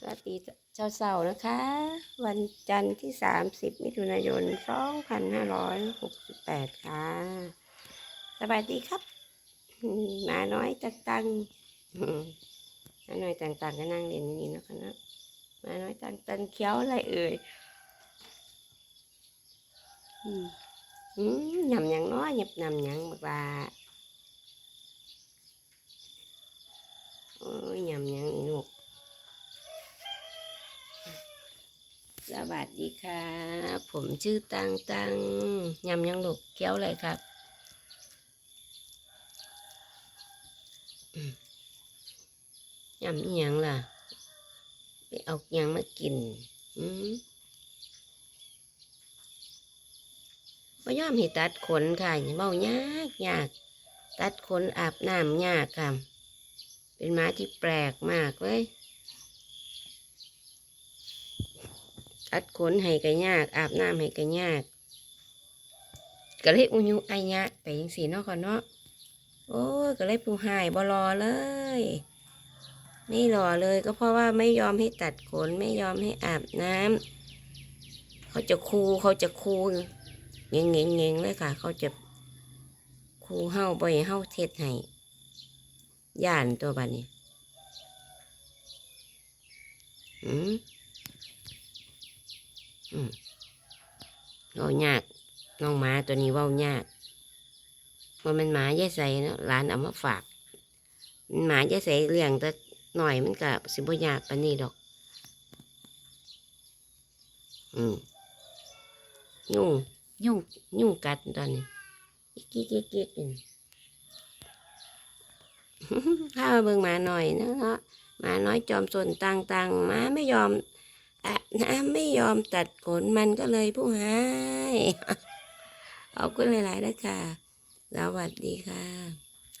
สวัสดีเช้าเสาร์นะคะ วันจันทร์ที่ 30 มิถุนายน 2568 ค่ะสบายดีครับมหมาน้อยตังตังมหมาน้อยตังตังก็นั่งเรียนนี่นะคะนะหมาน้อยตังตังเขียวอะไรเอ่ยอืมอืมยำหยังน้อยหยับนำหยังบักลาโอ้ยยำหยังอีลูก ส วัสดีค่ะ ผมชื่อตังตังยำยังหลกเกี้ยวเลยครับ ยำอียังล่ะ ไปเอาหยังมากิน อืมว่ยอมให้ตัดขนค่ะเบายากยาก ตัดขนอาบน้ำยากค่ะ เป็นม้าที่แปลกมากเลย ตัดขนให้ก็ยาก อาบน้ำให้ก็ยากก็เลยอุยุไอยะไปยังสีเนาะก่อนเนาะโอ้ยก็เลยผู้หายบ่รอเลย ไม่รอเลยก็เพราะว่าไม่ยอมให้ตัดขนไม่ยอมให้อาบน้ำเขาจะคูเขาจะคูเงงเงงเงงเลยค่ะ เขาจะคูเฮาบ่อยเฮาเทศให้ย่านตัวบัดนี้อืมอืม เว้ายาก น้องหมาตัวนี้เว้ายากว่ามันหมาแย่ใส่เนาะหลานเอามาฝากหมาแย่ใส่เลี้ยงแต่หน่อยมันก็สิบยากปานนี้ดอก อืมยุ่งยุ่งยุ่งกัดตอนนี้กิ๊กกิ๊กกิ๊กข้าเบิ่งหมาหน่อยเนาะหมาน้อยจอมสนตังตังหมาไม่ยอม อาบน้ำไม่ยอมตัดขนมันก็เลยผู้หายขอบคุณหลายๆนะคะสวัสดีค่ะ